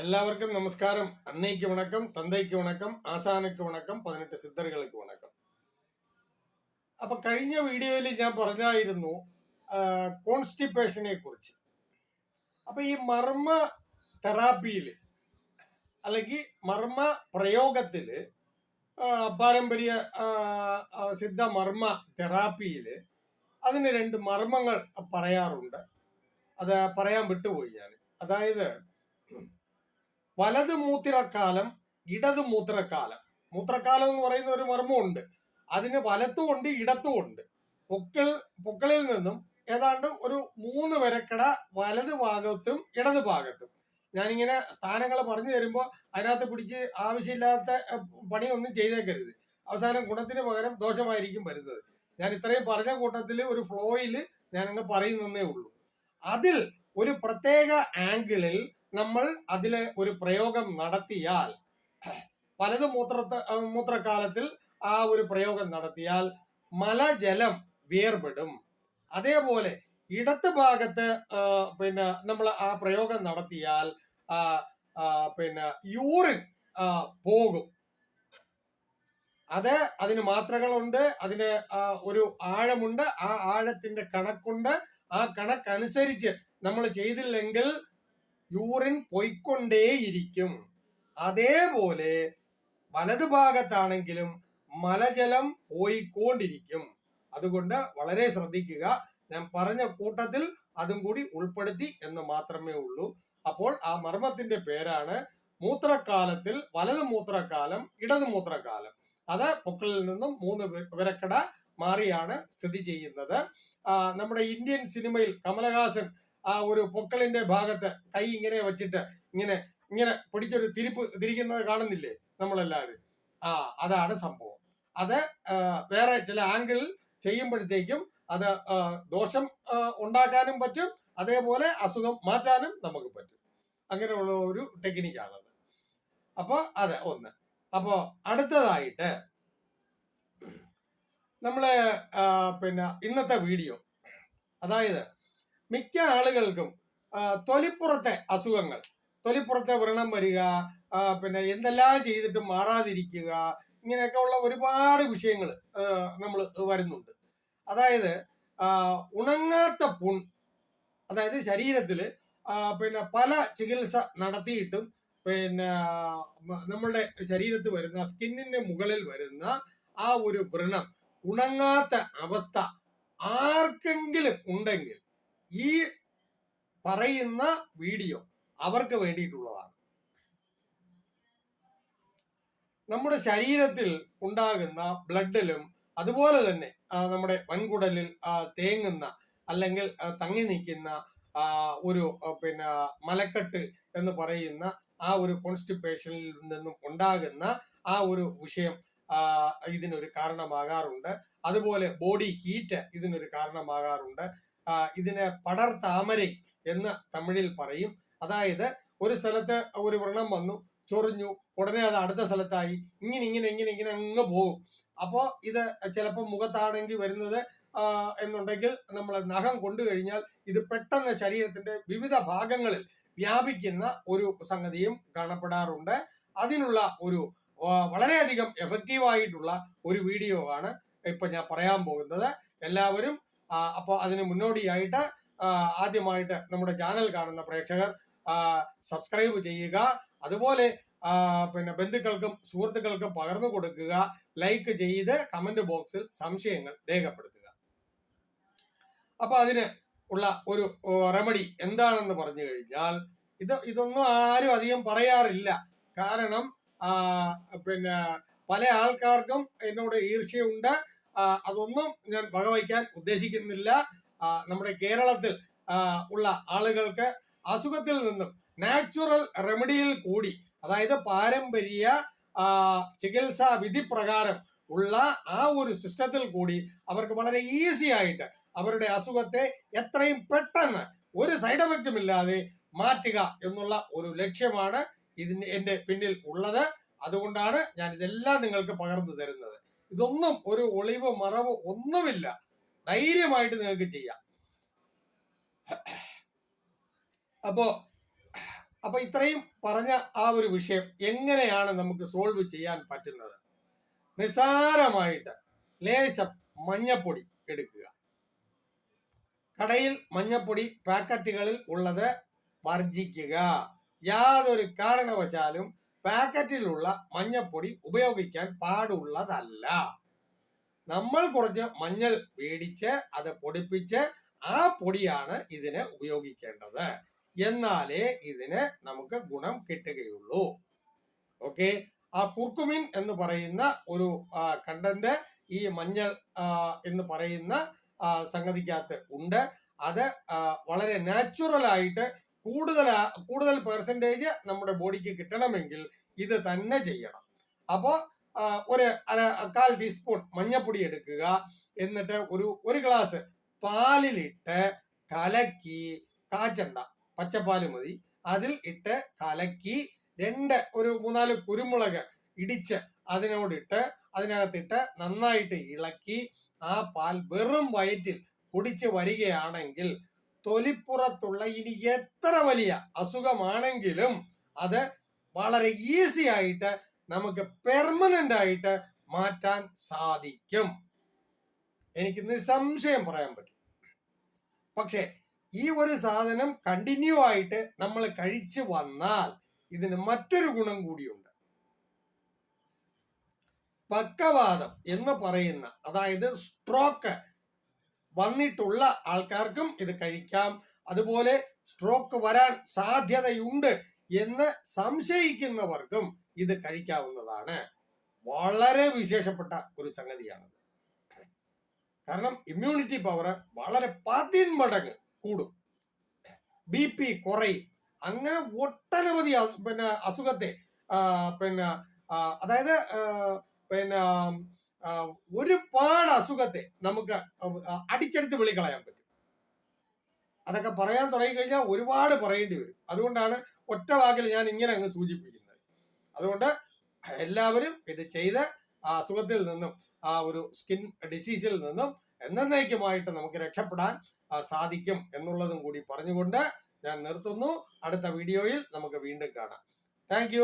എല്ലാവർക്കും നമസ്കാരം. അന്നയ്ക്ക് വണക്കം തന്തയ്ക്ക് വണക്കം ആശാനയ്ക്ക് വണക്കം പതിനെട്ട് സിദ്ധറുകൾക്ക് വണക്കം. അപ്പൊ കഴിഞ്ഞ വീഡിയോയിൽ ഞാൻ പറഞ്ഞായിരുന്നു കോൺസ്റ്റിപ്പേഷനെ കുറിച്ച്. അപ്പൊ ഈ മർമ്മ തെറാപ്പിയിൽ അല്ലെങ്കിൽ മർമ്മ പ്രയോഗത്തിൽ പാരമ്പര്യ സിദ്ധ മർമ്മ തെറാപ്പിയിൽ അതിന് രണ്ട് മർമ്മങ്ങൾ പറയാറുണ്ട്. അത് പറയാൻ വിട്ടുപോയി ഞാൻ അതായത് വലത് മൂത്രക്കാലം ഇടത് മൂത്രക്കാലം മൂത്രക്കാലം എന്ന് പറയുന്ന ഒരു മർമ്മമുണ്ട്. അതിന് വലത്തുമുണ്ട് ഇടത്തുമുണ്ട് പൊക്കിൾ പൊക്കിളിൽ നിന്നും ഏതാണ്ട് ഒരു മൂന്ന് വരക്കട വലത് ഭാഗത്തും ഇടത് ഭാഗത്തും. ഞാനിങ്ങനെ സ്ഥാനങ്ങൾ പറഞ്ഞു തരുമ്പോൾ അതിനകത്ത് പിടിച്ച് ആവശ്യമില്ലാത്ത പണിയൊന്നും ചെയ്തേക്കരുത്. അവസാനം ഗുണത്തിന് പകരം ദോഷമായിരിക്കും വരുന്നത്. ഞാൻ ഇത്രയും പറഞ്ഞ കൂട്ടത്തിൽ ഒരു ഫ്ലോയിൽ ഞാനങ്ങ് പറയുന്നേ ഉള്ളൂ. അതിൽ ഒരു പ്രത്യേക ആംഗിളിൽ നമ്മൾ അതിലെ ഒരു പ്രയോഗം നടത്തിയാൽ വലത് മൂത്രത്തെ മൂത്രകാലത്തിൽ ആ ഒരു പ്രയോഗം നടത്തിയാൽ മലജലം വേർപെടും. അതേപോലെ ഇടത്ത് ഭാഗത്ത് പിന്നെ നമ്മൾ ആ പ്രയോഗം നടത്തിയാൽ പിന്നെ യൂറിൻ പോകും. അത് അതിന് മാത്രകളുണ്ട് അതിന് ഒരു ആഴമുണ്ട് ആ ആഴത്തിന്റെ കണക്കുണ്ട് ആ കണക്കനുസരിച്ച് നമ്മൾ ചെയ്തില്ലെങ്കിൽ യൂറിൻ പോയിക്കൊണ്ടേയിരിക്കും. അതേപോലെ വലത് ഭാഗത്താണെങ്കിലും മലജലം പോയിക്കൊണ്ടിരിക്കും. അതുകൊണ്ട് വളരെ ശ്രദ്ധിക്കുക. ഞാൻ പറഞ്ഞ കൂട്ടത്തിൽ അതും കൂടി ഉൾപ്പെടുത്തി എന്ന് മാത്രമേ ഉള്ളൂ. അപ്പോൾ ആ മർമ്മത്തിന്റെ പേരാണ് മൂത്രക്കാലത്തിൽ വലത് മൂത്രക്കാലം ഇടത് മൂത്രക്കാലം അത് പൊക്കളിൽ നിന്നും മൂന്ന് വിരക്കട മാറിയാണ് സ്ഥിതി ചെയ്യുന്നത്. നമ്മുടെ ഇന്ത്യൻ സിനിമയിൽ കമലഹാസൻ ആ ഒരു പൊക്കളിന്റെ ഭാഗത്ത് കൈ ഇങ്ങനെ വെച്ചിട്ട് ഇങ്ങനെ ഇങ്ങനെ പിടിച്ചൊരു തിരിപ്പ് തിരിക്കുന്നത് കാണുന്നില്ലേ നമ്മളെല്ലാവരും? ആ അതാണ് സംഭവം. അത് വേറെ ചില ആംഗിളിൽ ചെയ്യുമ്പോഴത്തേക്കും അത് ദോഷം ഉണ്ടാക്കാനും പറ്റും. അതേപോലെ അസുഖം മാറ്റാനും നമുക്ക് പറ്റും. അങ്ങനെയുള്ള ഒരു ടെക്നിക്കാണത്. അപ്പോൾ അതെ ഒന്ന്. അപ്പോൾ അടുത്തതായിട്ട് നമ്മളെ പിന്നെ ഇന്നത്തെ വീഡിയോ. അതായത് മിക്ക ആളുകൾക്കും തൊലിപ്പുറത്തെ അസുഖങ്ങൾ. തൊലിപ്പുറത്തെ വ്രണം വരിക പിന്നെ എന്തെല്ലാം ചെയ്തിട്ടും മാറാതിരിക്കുക ഇങ്ങനെയൊക്കെ ഉള്ള ഒരുപാട് വിഷയങ്ങൾ നമ്മൾ വരുന്നുണ്ട്. അതായത് ഉണങ്ങാത്ത പുൺ അതായത് ശരീരത്തിൽ പിന്നെ പല ചികിത്സ നടത്തിയിട്ടും പിന്നെ നമ്മളുടെ ശരീരത്തിൽ വരുന്ന സ്കിന്നിന്റെ മുകളിൽ വരുന്ന ആ ഒരു വ്രണം ഉണങ്ങാത്ത അവസ്ഥ ആർക്കെങ്കിലും ഉണ്ടെങ്കിൽ ഈ പറയുന്ന വീഡിയോ അവർക്ക് വേണ്ടിയിട്ടുള്ളതാണ്. നമ്മുടെ ശരീരത്തിൽ ഉണ്ടാകുന്ന ബ്ലഡിലും അതുപോലെ തന്നെ നമ്മുടെ വൻകുടലിൽ തേങ്ങുന്ന അല്ലെങ്കിൽ തങ്ങി നിൽക്കുന്ന ഒരു പിന്നെ മലക്കെട്ട് എന്ന് പറയുന്ന ആ ഒരു കോൺസ്റ്റിപ്പേഷനിൽ നിന്നും ഉണ്ടാകുന്ന ആ ഒരു വിഷയം ഇതിനൊരു കാരണമാകാറുണ്ട്. അതുപോലെ ബോഡി ഹീറ്റ് ഇതിനൊരു കാരണമാകാറുണ്ട്. ഇതിന് പടർ താമര എന്ന് തമിഴിൽ പറയും. അതായത് ഒരു സ്ഥലത്ത് ഒരു വ്രണം വന്നു ചൊറിഞ്ഞു ഉടനെ അത് അടുത്ത സ്ഥലത്തായി ഇങ്ങനെ ഇങ്ങനെ ഇങ്ങനെ ഇങ്ങനെ അങ്ങ് പോകും. അപ്പോ ഇത് ചിലപ്പോൾ മുഖത്താണെങ്കിൽ വരുന്നത് എന്നുണ്ടെങ്കിൽ നമ്മൾ നഖം കൊണ്ടു കഴിഞ്ഞാൽ ഇത് പെട്ടെന്ന് ശരീരത്തിന്റെ വിവിധ ഭാഗങ്ങളിൽ വ്യാപിക്കുന്ന ഒരു സംഗതിയും കാണപ്പെടാറുണ്ട്. അതിനുള്ള ഒരു വളരെയധികം എഫക്റ്റീവ് ആയിട്ടുള്ള ഒരു വീഡിയോ ആണ് ഇപ്പൊ ഞാൻ പറയാൻ പോകുന്നത്. എല്ലാവരും അപ്പോൾ അതിന് മുന്നോടിയായിട്ട് ആദ്യമായിട്ട് നമ്മുടെ ചാനൽ കാണുന്ന പ്രേക്ഷകർ സബ്സ്ക്രൈബ് ചെയ്യുക. അതുപോലെ പിന്നെ ബന്ധുക്കൾക്കും സുഹൃത്തുക്കൾക്കും പകർന്നു കൊടുക്കുക. ലൈക്ക് ചെയ്ത് കമന്റ് ബോക്സിൽ സംശയങ്ങൾ രേഖപ്പെടുത്തുക. അപ്പൊ അതിന് ഉള്ള ഒരു റെമഡി എന്താണെന്ന് പറഞ്ഞു കഴിഞ്ഞാൽ ഇത് ഇതൊന്നും ആരും അധികം പറയാറില്ല. കാരണം പിന്നെ പല ആൾക്കാർക്കും എന്നോട് ഈർഷ്യയുണ്ട് ആ, അതൊന്നും ഞാൻ വകവയ്ക്കാൻ ഉദ്ദേശിക്കുന്നില്ല. നമ്മുടെ കേരളത്തിൽ ഉള്ള ആളുകൾക്ക് അസുഖത്തിൽ നിന്നും നാച്ചുറൽ റെമഡിയിൽ കൂടി അതായത് പാരമ്പര്യ ചികിത്സാ വിധി പ്രകാരം ഉള്ള ആ ഒരു സിസ്റ്റത്തിൽ കൂടി അവർക്ക് വളരെ ഈസി ആയിട്ട് അവരുടെ അസുഖത്തെ എത്രയും പെട്ടെന്ന് ഒരു സൈഡ് എഫക്റ്റും ഇല്ലാതെ മാറ്റുക എന്നുള്ള ഒരു ലക്ഷ്യമാണ് ഇതിന് എന്റെ പിന്നിൽ ഉള്ളത്. അതുകൊണ്ടാണ് ഞാൻ ഇതെല്ലാം നിങ്ങൾക്ക് പകർന്നു തരുന്നത്. ഇതൊന്നും ഒരു ഒളിവ് മറവ് ഒന്നുമില്ല. ധൈര്യമായിട്ട് നിങ്ങൾക്ക് ചെയ്യാം. അപ്പോ അപ്പൊ ഇത്രയും പറഞ്ഞ ആ ഒരു വിഷയം എങ്ങനെയാണ് നമുക്ക് സോൾവ് ചെയ്യാൻ പറ്റുന്നത്? നിസ്സാരമായിട്ട് ലേശം മഞ്ഞപ്പൊടി എടുക്കുക. കടയിൽ മഞ്ഞപ്പൊടി പാക്കറ്റുകളിൽ ഉള്ളത് വർജിക്കുക. യാതൊരു കാരണവശാലും പാക്കറ്റിലുള്ള മഞ്ഞപ്പൊടി ഉപയോഗിക്കാൻ പാടുള്ളതല്ല. നമ്മൾ കുറച്ച് മഞ്ഞൾ മേടിച്ച് അത് പൊടിപ്പിച്ച് ആ പൊടിയാണ് ഇതിന് ഉപയോഗിക്കേണ്ടത്. എന്നാലേ ഇതിന് നമുക്ക് ഗുണം കിട്ടുകയുള്ളൂ. ഓക്കെ? ആ കുർക്കുമിൻ എന്ന് പറയുന്ന ഒരു കണ്ടന്റ് ഈ മഞ്ഞൾ എന്ന് പറയുന്ന സംഗതിക്കകത്ത് ഉണ്ട്. അത് വളരെ നാച്ചുറൽ ആയിട്ട് കൂടുതൽ കൂടുതൽ പെർസെന്റേജ് നമ്മുടെ ബോഡിക്ക് കിട്ടണമെങ്കിൽ ഇത് തന്നെ ചെയ്യണം. അപ്പോൾ ഒരു അര കാൽ ടീസ്പൂൺ മഞ്ഞപ്പൊടി എടുക്കുക. എന്നിട്ട് ഒരു ഒരു ഗ്ലാസ് പാലിലിട്ട് കലക്കി കാച്ചണ്ട. പച്ചപ്പാൽ മതി. അതിൽ ഇട്ട് കലക്കി രണ്ട് ഒരു മൂന്നാൽ കുരുമുളക് ഇടിച്ച് അതിനോടിട്ട് അതിനകത്തിട്ട് നന്നായിട്ട് ഇളക്കി ആ പാൽ വെറും വയറ്റിൽ കുടിച്ച് വരികയാണെങ്കിൽ തൊലിപ്പുറത്തുള്ള ഇനി എത്ര വലിയ അസുഖമാണെങ്കിലും അത് വളരെ ഈസി ആയിട്ട് നമുക്ക് പെർമനന്റ് ആയിട്ട് മാറ്റാൻ സാധിക്കും. എനിക്ക് നിസ്സംശയം പറയാൻ പറ്റും. പക്ഷേ ഈ ഒരു സാധനം കണ്ടിന്യൂ ആയിട്ട് നമ്മൾ കഴിച്ചു വന്നാൽ ഇതിന് മറ്റൊരു ഗുണം കൂടിയുണ്ട്. പക്കവാദം എന്ന് പറയുന്ന അതായത് സ്ട്രോക്ക് വന്നിട്ടുള്ള ആൾക്കാർക്കും ഇത് കഴിക്കാം. അതുപോലെ സ്ട്രോക്ക് വരാൻ സാധ്യതയുണ്ട് എന്ന് സംശയിക്കുന്നവർക്കും ഇത് കഴിക്കാവുന്നതാണ്. വളരെ വിശേഷപ്പെട്ട ഒരു സംഗതിയാണ് കാരണം ഇമ്മ്യൂണിറ്റി പവർ വളരെ പതിന്മടങ്ങ് കൂടും. ബി പി കുറയും. അങ്ങനെ ഒട്ടനവധി പിന്നെ അസുഖത്തെ പിന്നെ അതായത് പിന്നെ ഒരുപാട് അസുഖത്തെ നമുക്ക് അടിച്ചെടുത്ത് വിളിക്കളയാൻ പറ്റും. അതൊക്കെ പറയാൻ തുടങ്ങി കഴിഞ്ഞാൽ ഒരുപാട് പറയേണ്ടി വരും. അതുകൊണ്ടാണ് ഒറ്റ വാക്കിൽ ഞാൻ ഇങ്ങനെ അങ്ങ് സൂചിപ്പിക്കുന്നത്. അതുകൊണ്ട് എല്ലാവരും ഇത് ചെയ്ത് ആ അസുഖത്തിൽ നിന്നും ആ ഒരു സ്കിൻ ഡിസീസിൽ നിന്നും എന്നേക്കുമായിട്ട് നമുക്ക് രക്ഷപ്പെടാൻ സാധിക്കും എന്നുള്ളതും കൂടി പറഞ്ഞുകൊണ്ട് ഞാൻ നിർത്തുന്നു. അടുത്ത വീഡിയോയിൽ നമുക്ക് വീണ്ടും കാണാം. താങ്ക്